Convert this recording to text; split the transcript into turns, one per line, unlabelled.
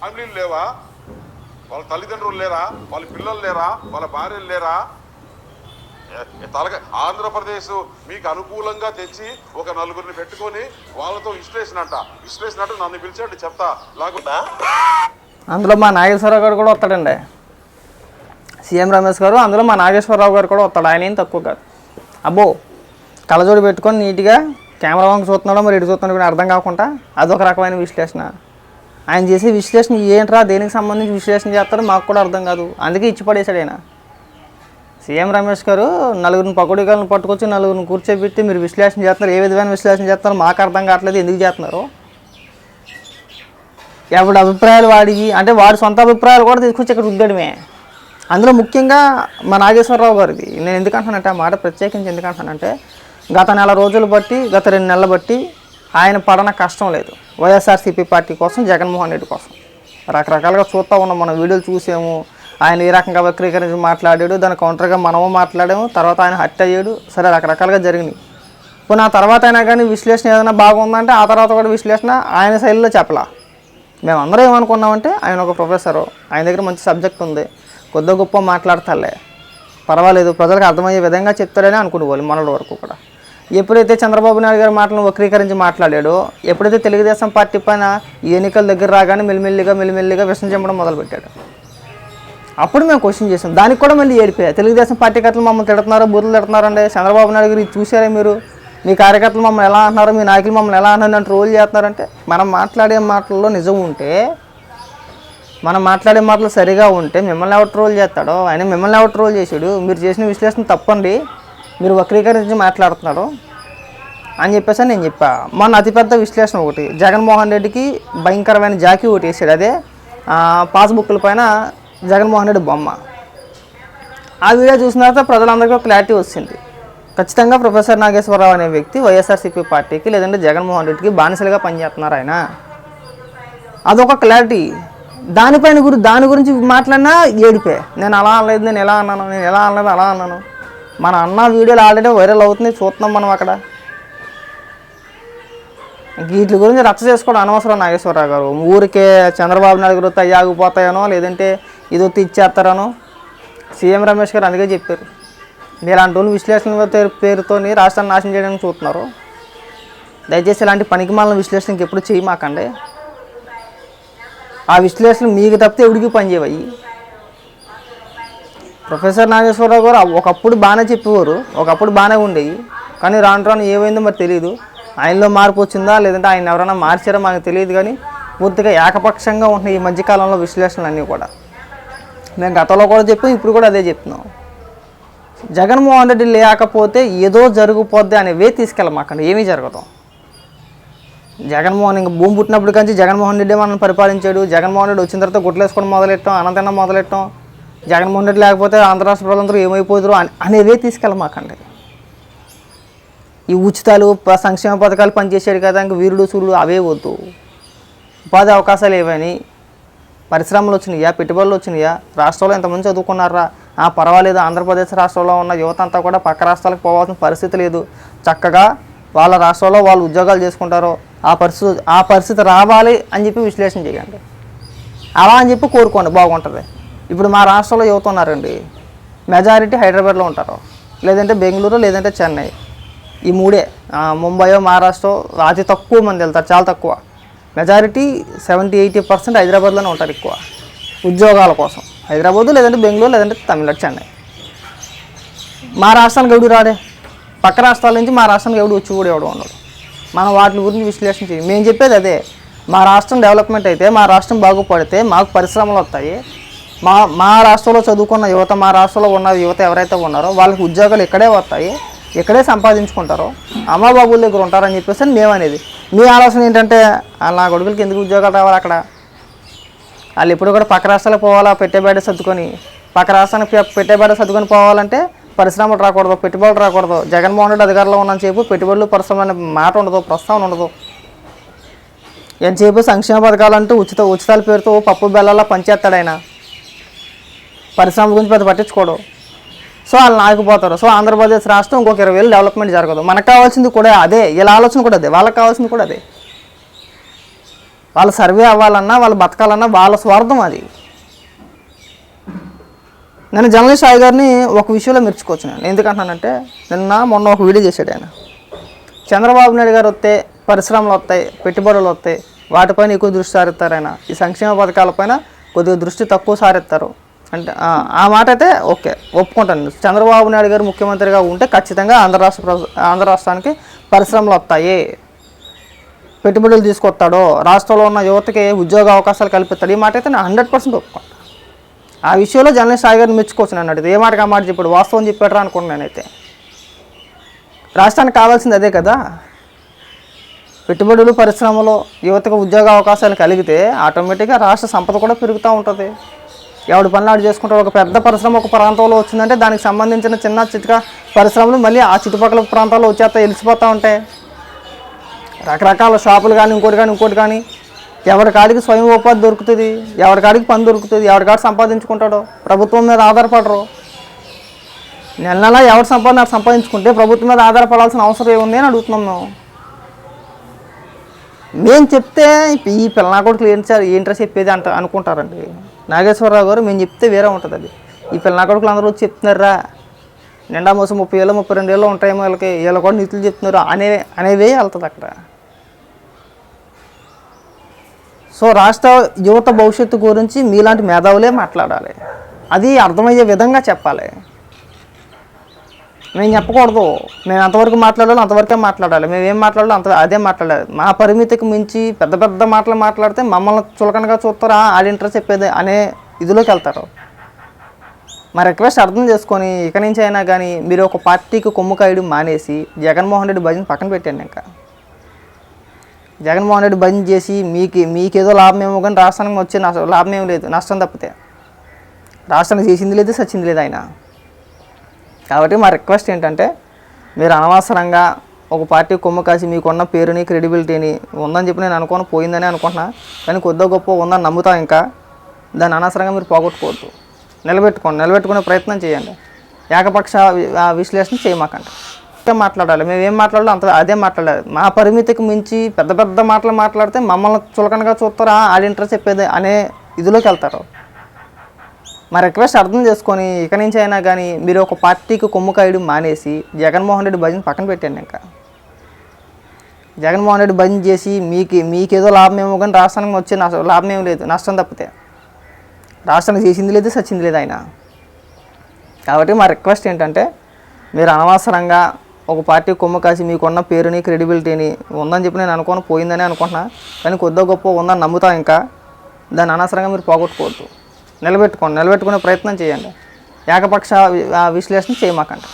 ఫ్యామిలీలు లేవా? వాళ్ళ తల్లిదండ్రులు లేరా? వాళ్ళ పిల్లలు లేరా? వాళ్ళ భార్యలు లేరా? తలక ఆంధ్రప్రదేశ్ మీకు అనుకూలంగా తెచ్చి ఒక నలుగురిని పెట్టుకొని వాళ్ళతో విశ్లేషణ అంట విశ్లేషణ అంటే నన్ను పిలిచండి చెప్తా. లేకుండా
అందులో మా నాగేశ్వరరావు గారు కూడా వస్తాడండి. సీఎం రమేష్ గారు అందులో మా నాగేశ్వరరావు గారు కూడా వస్తాడు. ఆయన ఏం తక్కువ కాదు. అబ్బో కళ్ళజోడు పెట్టుకొని నీట్గా కెమెరా వంక చూస్తున్నాడో మరి ఇటు చూస్తున్నాడో కూడా అర్థం కాకుండా అదొక రకమైన విశ్లేషణ. ఆయన చేసే విశ్లేషణ ఏంట్రా? దేనికి సంబంధించి విశ్లేషణ చేస్తారో మాకు కూడా అర్థం కాదు. అందుకే ఇచ్చి పడేశాడు ఆయన. సీఎం రమేష్ గారు నలుగురిని పకోడీగాలను పట్టుకొచ్చి నలుగురిని కూర్చోబెట్టి మీరు విశ్లేషణ చేస్తున్నారు. ఏ విధమైన విశ్లేషణ చేస్తున్నారు మాకు అర్థం కావట్లేదు. ఎందుకు చేస్తున్నారు? ఎవడి అభిప్రాయాలు వాడికి అంటే వాడి సొంత అభిప్రాయాలు కూడా తీసుకొచ్చి ఇక్కడ రుద్దడమే. అందులో ముఖ్యంగా మా నాగేశ్వరరావు గారిది. నేను ఎందుకు ఆ మాట ప్రత్యేకించి ఎందుకంటానంటే గత నెల రోజులు బట్టి గత రెండు నెలలు బట్టి ఆయన పడన కష్టం లేదు. వైఎస్ఆర్సీపీ పార్టీ కోసం జగన్మోహన్ రెడ్డి కోసం. రకరకాలుగా చూస్తూ ఉన్నాం మనం వీడియోలు చూసాము. ఆయన ఏ రకంగా వక్రీకరించి మాట్లాడాడు దాని కౌంటర్గా మనము మాట్లాడాము తర్వాత ఆయన హత్య అయ్యాడు. సరే రకరకాలుగా జరిగినాయి. ఇప్పుడు ఆ తర్వాత అయినా కానీ విశ్లేషణ ఏదైనా బాగుందంటే ఆ తర్వాత కూడా విశ్లేషణ ఆయన శైలిలో చెప్పలా. మేమందరం ఏమనుకున్నామంటే ఆయన ఒక ప్రొఫెసరు ఆయన దగ్గర మంచి సబ్జెక్ట్ ఉంది కొద్ది గొప్ప మాట్లాడతాలే. పర్వాలేదు ప్రజలకు అర్థమయ్యే విధంగా చెప్తారని అనుకునేవాళ్ళు మనల వరకు కూడా. ఎప్పుడైతే చంద్రబాబు నాయుడు గారి మాటలను వక్రీకరించి మాట్లాడాడో ఎప్పుడైతే తెలుగుదేశం పార్టీ పైన ఈ ఎన్నికల దగ్గర రాగానే మెల్లిమెల్లిగా మెల్లిమెల్లిగా విషం చెంపడం మొదలుపెట్టాడు. అప్పుడు మేము క్వశ్చన్ చేసాం. దానికి కూడా మళ్ళీ ఏడిపోయా. తెలుగుదేశం పార్టీ కట్టలు మమ్మల్ని తిడుతున్నారు బూతులు తిడుతున్నారండి. చంద్రబాబు నాయుడు గారు చూసారా మీరు? మీ కార్యకర్తలు మమ్మల్ని ఎలా అంటున్నారు? మీ నాయకులు మమ్మల్ని ఎలా అంటున్నారు? అంటే రోల్ చేస్తున్నారంటే మనం మాట్లాడే మాటల్లో నిజం ఉంటే మనం మాట్లాడే మాటలు సరిగా ఉంటే మిమ్మల్ని ఎవరు ట్రోల్ చేస్తాడో? ఆయన మిమ్మల్ని ఎవరు ట్రోల్ చేశాడు? మీరు చేసిన విశ్లేషణ తప్పండి. మీరు వక్రీకరించి మాట్లాడుతున్నారు అని చెప్పేసి నేను చెప్పా. మొన్న అతిపెద్ద విశ్లేషణ ఒకటి. జగన్మోహన్ రెడ్డికి భయంకరమైన జాకీ ఒకటి వేసాడు. అదే పాస్బుక్ల పైన జగన్మోహన్ రెడ్డి బొమ్మ. ఆ వీడియో చూసిన తర్వాత ప్రజలందరికీ క్లారిటీ వచ్చింది. ఖచ్చితంగా ప్రొఫెసర్ నాగేశ్వరరావు అనే వ్యక్తి వైఎస్ఆర్సీపీ పార్టీకి లేదంటే జగన్మోహన్ రెడ్డికి బానిసలుగా పనిచేస్తున్నారు ఆయన. అదొక క్లారిటీ. దానిపైన గురి దాని గురించి మాట్లాడినా ఏడిపే. నేను అలా అనలేదు నేను ఎలా అన్నాను నేను ఎలా అనలేదు అలా అన్నాను. మన అన్న వీడియోలు ఆల్రెడీ వైరల్ అవుతుంది చూస్తున్నాం మనం అక్కడ. వీటి గురించి రచ్చ చేసుకోవడం అనవసరం నాగేశ్వరరావు గారు. ఊరికే చంద్రబాబు నాయుడు గారు తయ్యాగిపోతాయనో లేదంటే ఇదో ఇచ్చేస్తారనో సీఎం రమేష్ గారు అందుకే చెప్పారు. ఇలాంటి వాళ్ళు విశ్లేషణ పేరుతో పేరుతోని రాష్ట్రాన్ని నాశనం చేయడానికి చూస్తున్నారు. దయచేసి ఇలాంటి పనికిమాలిన విశ్లేషణ ఎప్పుడు చేయమాకండి ఆ విశ్లేషణ మీకు తప్పితే ఎవడికి పనిచేయవయ్యి ప్రొఫెసర్ నాగేశ్వరరావు గారు ఒకప్పుడు బాగానే చెప్పేవారు ఒకప్పుడు బాగానే ఉండేవి. కానీ రాను రాను ఏమైందో మరి తెలియదు ఆయనలో మార్పు వచ్చిందా లేదంటే ఆయన ఎవరైనా మార్చారో మనకు తెలియదు కానీ పూర్తిగా ఏకపక్షంగా ఉంటున్నాయి ఈ మధ్యకాలంలో విశ్లేషణలు అన్నీ కూడా. మేము గతంలో కూడా చెప్పాం ఇప్పుడు కూడా అదే చెప్తున్నాం. జగన్మోహన్ రెడ్డి లేకపోతే ఏదో జరిగిపోద్ది అనేవే తీసుకెళ్ళమాకండి ఏమీ జరగదు. జగన్మోహన్ ఇంకా భూమి పుట్టినప్పుడు కానీ జగన్మోహన్ రెడ్డి మనల్ని పరిపాలించాడు జగన్మోహన్ రెడ్డి వచ్చిన తర్వాత గుట్లేసుకోవడం మొదలెట్టాం అనంతరం మొదలెట్టాం జగన్మోహన్ రెడ్డి లేకపోతే ఆంధ్ర రాష్ట్ర ప్రజలందరూ ఏమైపోతారు అని అనేవే తీసుకెళ్ళమాకండి ఈ ఉచితాలు సంక్షేమ పథకాలు పనిచేసాడు కదా ఇంక వీరుడు సూర్యుడు అవే వద్దు. ఉపాధి అవకాశాలు ఏవని? పరిశ్రమలు వచ్చినాయా? పెట్టుబడులు వచ్చినాయా? రాష్ట్రంలో ఎంతమంది చదువుకున్నారా? ఆ పర్వాలేదు ఆంధ్రప్రదేశ్ రాష్ట్రంలో ఉన్న యువత అంతా కూడా పక్క రాష్ట్రాలకు పోవాల్సిన పరిస్థితి లేదు. చక్కగా వాళ్ళ రాష్ట్రంలో వాళ్ళు ఉద్యోగాలు చేసుకుంటారో ఆ పరిస్థితి ఆ పరిస్థితి రావాలి అని చెప్పి విశ్లేషణ చేయండి. అలా అని చెప్పి కోరుకోండి బాగుంటుంది. ఇప్పుడు మా రాష్ట్రంలో యువత ఉన్నారండి. మెజారిటీ హైదరాబాద్లో ఉంటారు. లేదంటే బెంగళూరు లేదంటే చెన్నై. ఈ మూడే. ముంబై మహారాష్ట్ర అతి తక్కువ మంది వెళ్తారు. చాలా తక్కువ. మెజారిటీ సెవెంటీ ఎయిటీ పర్సెంట్ హైదరాబాద్లోనే ఉంటారు ఎక్కువ. ఉద్యోగాల కోసం. హైదరాబాదు లేదంటే బెంగళూరు లేదంటే తమిళనాడు చెన్నై. మా రాష్ట్రానికి ఎవడు రాడే? పక్క రాష్ట్రాల నుంచి మా రాష్ట్రానికి ఎవడు వచ్చి కూడా ఎవడు ఉండడు. మనం వాటి గురించి విశ్లేషణ చేయం. మేము చెప్పేది అదే. మా రాష్ట్రం డెవలప్మెంట్ అయితే మా రాష్ట్రం బాగుపడితే మాకు పరిశ్రమలు వస్తాయి. మా మా రాష్ట్రంలో చదువుకున్న యువత మా రాష్ట్రంలో ఉన్న యువత ఎవరైతే ఉన్నారో వాళ్ళకి ఉద్యోగాలు ఇక్కడే వస్తాయి ఇక్కడే సంపాదించుకుంటారో అమ్మబాబుల దగ్గర ఉంటారని చెప్పేసి మేము అనేది మీ ఆలోచన ఏంటంటే నా కొడుకులకి ఎందుకు ఉద్యోగాలు రావాలి అక్కడ? వాళ్ళు ఎప్పుడు కూడా పక్క రాష్ట్రాలకు పోవాలా పెట్టేబేడ సర్దుకొని? పక్క రాష్ట్రానికి పె- పెట్టేబేడ సర్దుకొని పోవాలంటే పరిశ్రమలు రాకూడదు పెట్టుబడులు రాకూడదు. జగన్మోహన్ రెడ్డి అధికారంలో ఉన్నంత సేపు పెట్టుబడులు పరిశ్రమ అనే మాట ఉండదు ప్రస్తావన ఉండదు. ఎంతసేపు సంక్షేమ పథకాలు అంటూ ఉచిత ఉచితాల పేరుతో పప్పు బెల్లాలా పంచేస్తాడు ఆయన. పరిశ్రమ గురించి పెద్ద పట్టించుకోడు. సో వాళ్ళు నాయకపోతారు సో ఆంధ్రప్రదేశ్ రాష్ట్రం ఇంకొక ఇరవై వేలు డెవలప్మెంట్ జరగదు. మనకు కావాల్సింది కూడా అదే. వీళ్ళ ఆలోచన కూడా అదే. వాళ్ళకి కావాల్సింది కూడా అదే. వాళ్ళ సర్వే అవ్వాలన్నా వాళ్ళు బతకాలన్నా వాళ్ళ స్వార్థం అది. నేను జర్నలిస్ట్ సాయి గారిని ఒక విషయంలో మెచ్చుకోవచ్చు నేను. ఎందుకంటున్నానంటే నిన్న మొన్న ఒక వీడియో చేశాడు ఆయన. చంద్రబాబు నాయుడు గారు వస్తే పరిశ్రమలు వస్తాయి పెట్టుబడులు వస్తాయి. వాటిపైన ఎక్కువ దృష్టి సారిస్తారు ఆయన. ఈ సంక్షేమ పథకాలపైన కొద్దిగా దృష్టి తక్కువ సారిస్తారు. అంటే ఆ, మాట అయితే ఓకే ఒప్పుకుంటాను. చంద్రబాబు నాయుడు గారు ముఖ్యమంత్రిగా ఉంటే ఖచ్చితంగా ఆంధ్ర రాష్ట్ర ఆంధ్ర రాష్ట్రానికి పరిశ్రమలు వస్తాయి. పెట్టుబడులు తీసుకొస్తాడో. రాష్ట్రంలో ఉన్న యువతకి ఉద్యోగ అవకాశాలు కల్పిస్తాడు. ఈ మాట అయితే నేను హండ్రెడ్ పర్సెంట్ ఒప్పుకుంటాను ఆ విషయంలో జర్నలిస్ట్ సాయి గారిని మెచ్చుకోవచ్చు నన్ను అడిగితే. ఏ మాటకి ఆ మాట చెప్పాడు? వాస్తవం చెప్పాడు అనుకున్నాను నేనైతే. రాష్ట్రానికి కావాల్సింది అదే కదా. పెట్టుబడులు పరిశ్రమలు యువతకు ఉద్యోగ అవకాశాలు కలిగితే ఆటోమేటిక్గా రాష్ట్ర సంపద కూడా పెరుగుతూ ఉంటుంది. ఎవడు పనులు చేసుకుంటారు చేసుకుంటాడు ఒక పెద్ద పరిశ్రమ ఒక ప్రాంతంలో వచ్చిందంటే దానికి సంబంధించిన చిన్న చితక పరిశ్రమలు మళ్ళీ ఆ చుట్టుపక్కల ప్రాంతాల్లో వచ్చేస్తా వెలిసిపోతూ ఉంటాయి. రకరకాల షాపులు కానీ ఇంకోటి కానీ ఇంకోటి కానీ ఎవరి కాడికి స్వయం ఉపాధి దొరుకుతుంది ఎవరి కాడికి పని దొరుకుతుంది ఎవరి కాడికి సంపాదించుకుంటాడో ప్రభుత్వం మీద ఆధారపడరు. నెల నెల ఎవరి సంపాదన సంపాదించుకుంటే ప్రభుత్వం మీద ఆధారపడాల్సిన అవసరం ఏముంది అని అడుగుతున్నాం మేము. మేము చెప్తే ఈ పిల్లనా కొడుకులు ఏంటి సార్ ఏంట్రా చెప్పేది అంట అనుకుంటారండి. నాగేశ్వరరావు గారు మేము చెప్తే వేరే ఉంటుంది అది. ఈ పిల్లనా కొడుకులు అందరూ వచ్చి చెప్తున్నారా? నిండా మోసం ముప్పై ఏళ్ళు ముప్పై రెండు ఏళ్ళు ఉంటాయేమో వీళ్ళకి. వీళ్ళు కూడా నిధులు చెప్తున్నారు. అనే అనేవే వెళ్తుంది అక్కడ. సో రాష్ట్ర యువత భవిష్యత్తు గురించి మీలాంటి మేధావులే మాట్లాడాలి. అది అర్థమయ్యే విధంగా చెప్పాలి. మేము చెప్పకూడదు. మేము అంతవరకు మాట్లాడాలి అంతవరకే మాట్లాడాలి. మేము ఏం మాట్లాడాలో అంత అదే మాట్లాడాలి. మా పరిమితికి మించి పెద్ద పెద్ద మాటలు మాట్లాడితే మమ్మల్ని చులకనగా చూస్తారా? ఆడ ఇంట్రెస్ట్ చెప్పేది అనే ఇదిలోకి వెళ్తారు. మా రిక్వెస్ట్ అర్థం చేసుకొని ఇక నుంచి అయినా కానీ మీరు ఒక పార్టీకి కొమ్ము కాయడం మానేసి జగన్మోహన్ రెడ్డి భజన పక్కన పెట్టండి ఇంకా. జగన్మోహన్ రెడ్డి భజన చేసి మీకు మీకేదో లాభం ఏమో కానీ రాష్ట్రానికి వచ్చే లాభం ఏం లేదు. నష్టం తప్పితే. రాష్ట్రానికి చేసింది లేదు సచ్చింది లేదు ఆయన. కాబట్టి మా రిక్వెస్ట్ ఏంటంటే మీరు అనవసరంగా ఒక పార్టీ కొమ్ము కాసి మీకున్న పేరుని క్రెడిబిలిటీని ఉందని చెప్పి నేను అనుకోను పోయిందని అనుకుంటున్నా. కానీ కొద్దో గొప్ప ఉందని నమ్ముతా ఇంకా. దాన్ని అనవసరంగా మీరు పోగొట్టుకోవద్దు. నిలబెట్టుకోండి. నిలబెట్టుకునే ప్రయత్నం చేయండి. ఏకపక్ష ఆ విశ్లేషణ చేయమాకండి. మాట్లాడాలి? మేము ఏం మాట్లాడాలో అంత అదే మాట్లాడాలి. మా పరిమితికి మించి పెద్ద పెద్ద మాటలు మాట్లాడితే మమ్మల్ని చులకనగా చూస్తారా? ఆడ ఇంట్రెస్ట్ చెప్పేది అనే ఇదిలోకి వెళ్తారు. మా రిక్వెస్ట్ అర్థం చేసుకొని ఇక నుంచి అయినా కానీ మీరు ఒక పార్టీకి కొమ్ము కాయడం మానేసి జగన్మోహన్ రెడ్డి భజన పక్కన పెట్టండి ఇంకా. జగన్మోహన్ రెడ్డి భజన చేసి మీకు మీకేదో లాభం ఏమో కానీ రాష్ట్రానికి వచ్చే లాభం ఏం లేదు నష్టం తప్పితే. రాష్ట్రానికి చేసింది లేదు సచ్చింది లేదు ఆయన. కాబట్టి మా రిక్వెస్ట్ ఏంటంటే మీరు అనవసరంగా ఒక పార్టీ కొమ్మ కాసి మీకున్న పేరుని క్రెడిబిలిటీని ఉందని చెప్పి నేను అనుకోను పోయిందని అనుకుంటున్నా. కానీ కొద్దో గొప్ప ఉందని నమ్ముతా ఇంకా. దాన్ని అనవసరంగా మీరు పోగొట్టుకోవద్దు. నిలబెట్టుకోండి నిలబెట్టుకునే ప్రయత్నం చేయండి. ఏకపక్ష ఆ విశ్లేషణ చేయమాకండి.